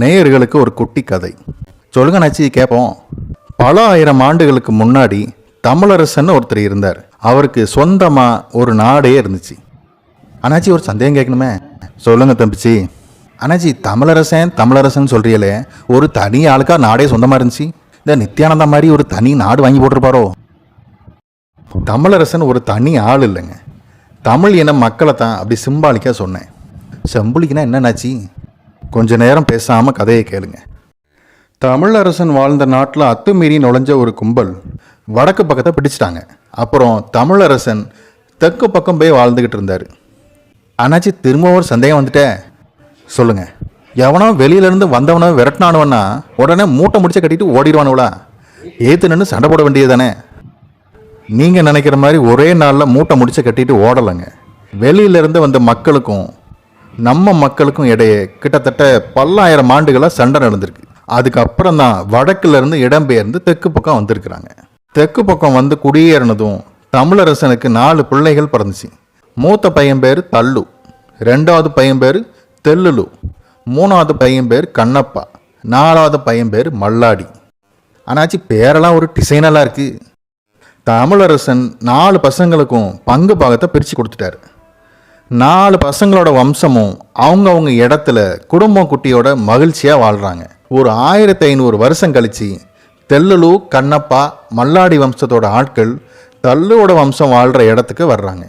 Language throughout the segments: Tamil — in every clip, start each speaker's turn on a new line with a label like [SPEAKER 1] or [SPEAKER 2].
[SPEAKER 1] நேயர்களுக்கு ஒரு குட்டி கதை. சொல்லுங்க நச்சி கேட்போம் பல ஆயிரம் ஆண்டுகளுக்கு முன்னாடி தமிழரசன் ஒருத்தர் இருந்தார். அவருக்கு சொந்தமாக ஒரு நாடே இருந்துச்சு. அண்ணாச்சி ஒரு சந்தேகம் கேட்கணுமே? சொல்லுங்க தம்பிச்சி. அண்ணாச்சி தமிழரசன் தமிழரசன் சொல்றீங்களே ஒரு தனி ஆளுக்கா நாடே சொந்தமாக இருந்துச்சு? இந்த நித்யானந்தா மாதிரி ஒரு தனி நாடு வாங்கி போட்டிருப்பாரோ? தமிழரசன் ஒரு தனி ஆள் இல்லைங்க. தமிழ் இன மக்களை தான் அப்படி சிம்பாலிக்காக சொன்னேன். செம்புலிக்கினா என்னன்னாச்சு கொஞ்ச நேரம் பேசாமல் கதையை கேளுங்க. தமிழரசன் வாழ்ந்த நாட்டில் அத்துமீறி நுழைஞ்ச ஒரு கும்பல் வடக்கு பக்கத்தை பிடிச்சிட்டாங்க. அப்புறம் தமிழரசன் தெற்கு பக்கம் போய் வாழ்ந்துக்கிட்டு இருந்தார். அண்ணாச்சி திரும்ப ஒரு சந்தேகம் வந்துட்டே. சொல்லுங்கள் எவனோ வெளியிலேருந்து வந்தவனோ விரட்டினானுவன்னா உடனே மூட்டை முடிச்சு கட்டிட்டு ஓடிடுவானுவளா? ஏற்று நின்று சண்டை போட வேண்டியது தானே நீங்கள் நினைக்கிற மாதிரி ஒரே நாளில் மூட்டை முடிச்சு கட்டிட்டு ஓடலைங்க. வெளியிலேருந்து வந்த மக்களுக்கும் நம்ம மக்களுக்கும் இடையே கிட்டத்தட்ட பல்லாயிரம் ஆண்டுகளாக சண்டை நடந்திருக்கு. அதுக்கப்புறம் தான் வடக்குலேருந்து இடம்பெயர்ந்து தெற்கு பக்கம் வந்திருக்கிறாங்க. தெற்கு பக்கம் வந்து குடியேறினதும் தமிழரசனுக்கு நாலு பிள்ளைகள் பிறந்துச்சு. மூத்த பையன் பேர் தள்ளு ரெண்டாவது பையன் பேர் தெல்லுலு மூணாவது பையன் பேர் கண்ணப்பா நாலாவது பையன் பேர் மல்லாடி. ஆனாச்சு பேரெல்லாம் ஒரு டிசைனெல்லாம் இருக்குது தமிழரசன் நாலு பசங்களுக்கும் பங்கு பாகத்தை பிரித்து கொடுத்துட்டாரு. நாலு பசங்களோட வம்சமும் அவங்கவுங்க இடத்துல குடும்பம் குட்டியோட மகிழ்ச்சியாக வாழ்கிறாங்க ஒரு ஆயிரத்தி ஐநூறு வருஷம் கழிச்சு தெல்லலு கண்ணப்பா மல்லாடி வம்சத்தோட ஆட்கள் தள்ளுவோட வம்சம் வாழ்கிற இடத்துக்கு வர்றாங்க.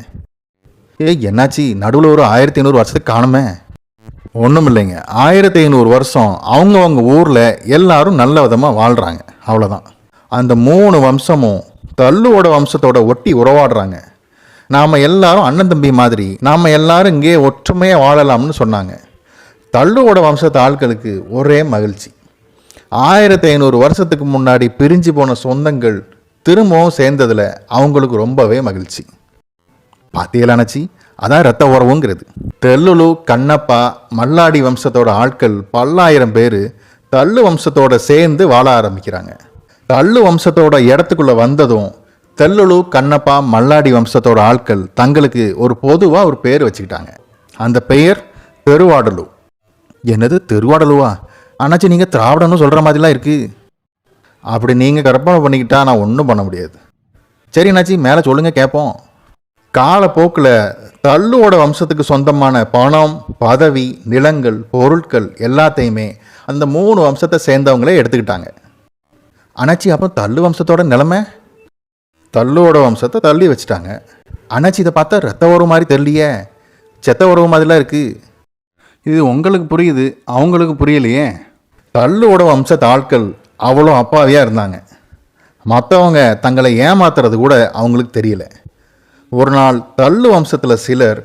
[SPEAKER 1] ஏய் என்னாச்சு? நடுவில் ஒரு ஆயிரத்தி ஐநூறு வருஷத்துக்கு காணுமே. ஒன்றும் இல்லைங்க ஆயிரத்தி ஐநூறு வருஷம் அவங்கவுங்க ஊரில் எல்லாரும் நல்ல விதமாக வாழ்கிறாங்க அவ்வளோதான் அந்த மூணு வம்சமும் தள்ளுவோட வம்சத்தோட ஒட்டி உறவாடுறாங்க. நாம் எல்லாரும் அண்ணன் தம்பி மாதிரி நாம் எல்லாரும் இங்கே ஒற்றுமையாக வாழலாம்னு சொன்னாங்க. தள்ளுவோட வம்சத்து ஆட்களுக்கு ஒரே மகிழ்ச்சி. ஆயிரத்தி ஐநூறு வருஷத்துக்கு முன்னாடி பிரிஞ்சு போன சொந்தங்கள் திரும்பவும் சேர்ந்ததில் அவங்களுக்கு ரொம்பவே மகிழ்ச்சி. பாத்தியலானச்சி அதான் ரத்த உறவுங்கிறது தெல்லுலு கண்ணப்பா மல்லாடி வம்சத்தோட ஆட்கள் பல்லாயிரம் பேர் தள்ளு வம்சத்தோட சேர்ந்து வாழ ஆரம்பிக்கிறாங்க. தள்ளு வம்சத்தோட இடத்துக்குள்ளே வந்ததும் தெல்லுலு கண்ணப்பா மல்லாடி வம்சத்தோட ஆட்கள் தங்களுக்கு ஒரு பொதுவாக ஒரு பேர் வச்சுக்கிட்டாங்க. அந்த பெயர் தெருவாடலு என்னது தெருவாடலுவா அண்ணாச்சி நீங்கள் திராவிடன்னு சொல்கிற மாதிரிலாம் இருக்குது அப்படி நீங்கள் கற்பனை பண்ணிக்கிட்டா நான் ஒன்றும் பண்ண முடியாது. சரி அண்ணாச்சி மேலே சொல்லுங்கள் கேட்போம் காலப்போக்கில் தள்ளுவோட வம்சத்துக்கு சொந்தமான பணம் பதவி நிலங்கள் பொருட்கள் எல்லாத்தையுமே அந்த மூணு வம்சத்தை சேர்ந்தவங்களே எடுத்துக்கிட்டாங்க. அண்ணாச்சி அப்போ தள்ளு வம்சத்தோட நிலைமை? தள்ளுவோட வம்சத்தை தள்ளி வச்சுட்டாங்க. அண்ணாச்சி இதை பார்த்தா ரத்த உறவு மாதிரி தெரியலையே. செத்த உறவு மாதிரிலாம் இருக்குது இது உங்களுக்கு புரியுது அவங்களுக்கு புரியலையே. தள்ளுவோட வம்சத்து ஆட்கள் அவ்வளோ அப்பாவியாக இருந்தாங்க. மற்றவங்க தங்களை ஏமாத்துறது கூட அவங்களுக்கு தெரியல. ஒரு நாள் தள்ளு வம்சத்தில் சிலர்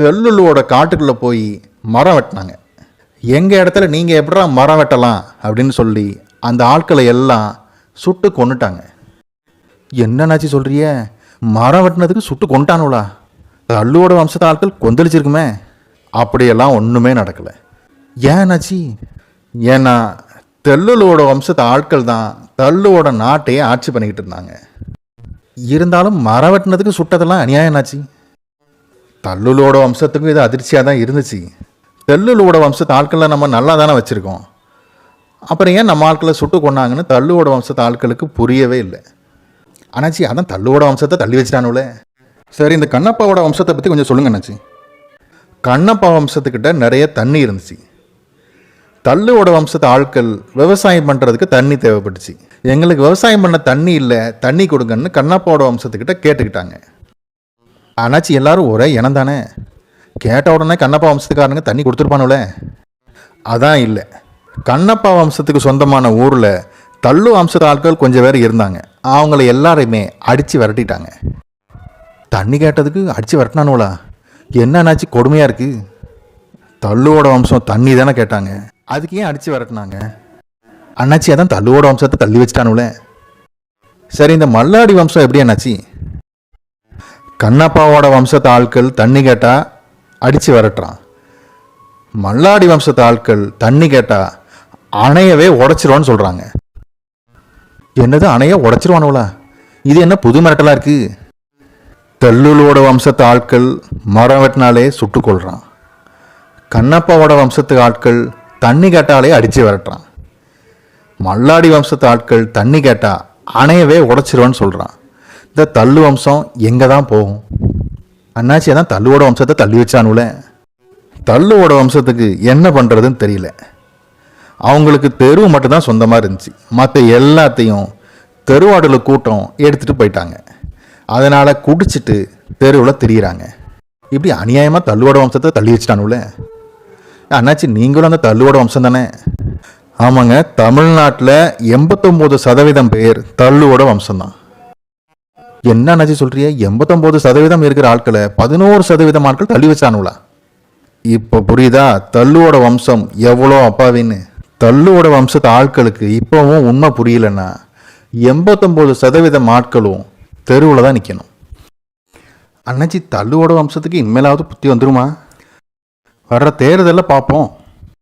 [SPEAKER 1] தெல்லுள்ளுவோட காட்டுக்குள்ளே போய் மரம் வெட்டினாங்க. எங்கள் இடத்துல நீங்கள் எப்படா மரம் வெட்டலாம் அப்படின்னு சொல்லி அந்த ஆட்களை எல்லாம் சுட்டு கொண்டுட்டாங்க என்னன்னாச்சு சொல்றிய? மரம் வெட்டினதுக்கு சுட்டு கொண்டானுவளா தள்ளுவோட வம்சத்தை ஆட்கள் கொந்தளிச்சிருக்குமே. அப்படியெல்லாம் ஒன்றுமே நடக்கலை. ஏன்னாச்சி ஏன்னா தெல்லுலோட வம்சத்து ஆட்கள் தான் தள்ளுவோட நாட்டையே ஆட்சி பண்ணிக்கிட்டு இருந்தாங்க. இருந்தாலும் மரம் வெட்டினதுக்கு சுட்டதெல்லாம் அநியாயம்னாச்சு தள்ளுலோட வம்சத்துக்கும் இது அதிர்ச்சியாக தான் இருந்துச்சு. தெல்லுலோட வம்சத்து ஆட்களை நம்ம நல்லா தானே வச்சுருக்கோம். அப்புறம் ஏன் நம்ம ஆட்களை சுட்டு கொண்டாங்கன்னு தள்ளுவோட வம்சத்து ஆட்களுக்கு புரியவே இல்லை. அண்ணாச்சி அதான் தள்ளுவோட வம்சத்தை தள்ளி வச்சிட்டானுல சரி இந்த கண்ணப்பாவோட வம்சத்தை பற்றி கொஞ்சம் சொல்லுங்க அண்ணாச்சி. கண்ணப்பா வம்சத்துக்கிட்ட நிறைய தண்ணி இருந்துச்சு. தள்ளுவோட வம்சத்து ஆட்கள் விவசாயம் பண்ணுறதுக்கு தண்ணி தேவைப்பட்டுச்சு. எங்களுக்கு விவசாயம் பண்ண தண்ணி இல்லை தண்ணி கொடுங்கன்னு கண்ணப்பாவோட வம்சத்துக்கிட்ட கேட்டுக்கிட்டாங்க. ஆனாச்சு எல்லாரும் ஒரே இனம் தானே? கேட்ட உடனே கண்ணப்பா வம்சத்துக்காரனுங்க தண்ணி கொடுத்துருப்பானுல அதான் இல்லை. கண்ணப்பா வம்சத்துக்கு சொந்தமான ஊரில் தள்ளு வம்சத்து ஆட்கள் கொஞ்சம் பேர் இருந்தாங்க. அவங்கள எல்லாரையுமே அடித்து விரட்டிட்டாங்க. தண்ணி கேட்டதுக்கு அடித்து விரட்டினானுவலா என்னன்னாச்சு கொடுமையாக இருக்குது தள்ளுவோட வம்சம் தண்ணி தானே கேட்டாங்க. அதுக்கு ஏன் அடித்து விரட்டினாங்க? அண்ணாச்சி அதான் தள்ளுவோட வம்சத்தை தள்ளி வச்சிட்டானுல சரி இந்த மல்லாடி வம்சம் எப்படி அண்ணாச்சி? கண்ணப்பாவோட வம்சத்து ஆட்கள் தண்ணி கேட்டா அடித்து விரட்டுறான். மல்லாடி வம்சத்து ஆட்கள் தண்ணி கேட்டா அணையவே உடச்சிருவான்னு சொல்கிறாங்க என்னது அணைய உடைச்சிருவானுல இது என்ன புது மிரட்டலாக இருக்கு? தள்ளுலோட வம்சத்து ஆட்கள் மரம் வெட்டினாலே சுட்டுக் கொள்றான் கண்ணப்பாவோட வம்சத்து ஆட்கள் தண்ணி கேட்டாலே அடித்து விரட்டுறான். மல்லாடி வம்சத்து ஆட்கள் தண்ணி கேட்டா அணையவே உடச்சிருவான்னு சொல்கிறான் இந்த தள்ளு வம்சம் எங்கே தான் போகும்? அண்ணாச்சி தான் தள்ளுவோட வம்சத்தை தள்ளி வச்சானுல தள்ளுவோட வம்சத்துக்கு என்ன பண்ணுறதுன்னு தெரியல. அவங்களுக்கு தெருவு மட்டும்தான் சொந்தமாக இருந்துச்சு. மற்ற எல்லாத்தையும் தெருவாடல் கூட்டம் எடுத்துகிட்டு போயிட்டாங்க. அதனால் குடிச்சிட்டு தெருவில் திரியிறாங்க. இப்படி அநியாயமாக தள்ளுவோட வம்சத்தை தள்ளி வச்சிட்டானுல. அண்ணாச்சி நீங்களும் அந்த தள்ளுவோட வம்சம் தானே? ஆமாங்க தமிழ்நாட்டில் எண்பத்தொம்போது சதவீதம் பேர் தள்ளுவோட வம்சம்தான். என்ன அண்ணாச்சி சொல்கிறிய எண்பத்தொம்போது சதவீதம் இருக்கிற ஆட்களை பதினோரு சதவீதம் ஆட்கள் தள்ளி வச்சானுங்களா இப்போ புரியுதா? தள்ளுவோட வம்சம் எவ்வளோ அப்பாவின்னு. தள்ளுவோட வம்சத்து ஆட்களுக்கு இப்போவும் உண்மை புரியலன்னா எண்பத்தொம்போது சதவீதம் ஆட்களும் தெருவில் தான் நிற்கணும் அண்ணாச்சி தள்ளுவோட வம்சத்துக்கு இனிமேலாவது புத்தி வந்துருமா? வர்ற தேர்தலில் பார்ப்போம்